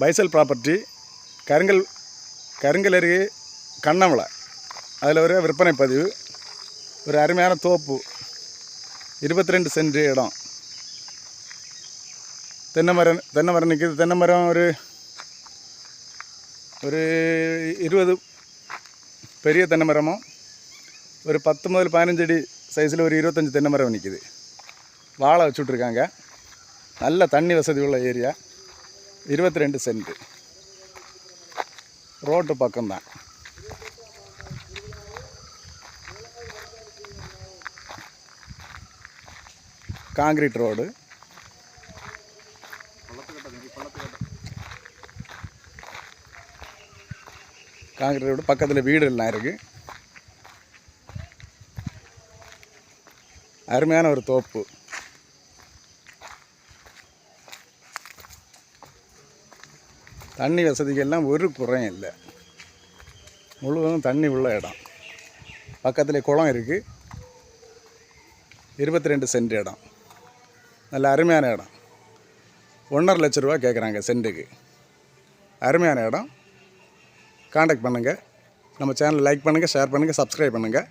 பைசல் property கருங்கல் கருங்கல் அருகே கண்ணமலை. அதில் ஒரு விற்பனை பதிவு ஒரு அருமையான தோப்பு இருபத்தி ரெண்டு சென்ட் இடம். தென்னை மரம் தென்னை மரம் நிற்கிது தென்னை மரம் ஒரு ஒரு இருபது பெரிய தென்னை மரமும் ஒரு பத்து முதல் பதினஞ்சு அடி சைஸில் ஒரு இருபத்தஞ்சி தென்னை மரம் நிற்கிது வாழை வச்சுட்ருக்காங்க. நல்ல தண்ணி வசதி உள்ள ஏரியா. இருபத்தி ரெண்டு சென்ட். ரோட்டு பக்கம்தான். Concrete road. காங்கிரீட் ரோடு பக்கத்தில் வீடு எல்லாம் இருக்குது அருமையான ஒரு தோப்பு. தண்ணி வசதிகள்லாம் ஒரு குறையும் இல்லை. முழுவதும் தண்ணி உள்ள இடம். பக்கத்தில் குளம் இருக்குது இருபத்தி ரெண்டு சென்ட் இடம். நல்ல அருமையான இடம். ஒன்றரை லட்ச ரூபா கேட்குறாங்க சென்ட்டுக்கு. அருமையான இடம். காண்டாக்ட் பண்ணுங்கள் நம்ம சேனலை லைக் பண்ணுங்கள் ஷேர் பண்ணுங்கள் சப்ஸ்கிரைப் பண்ணுங்கள்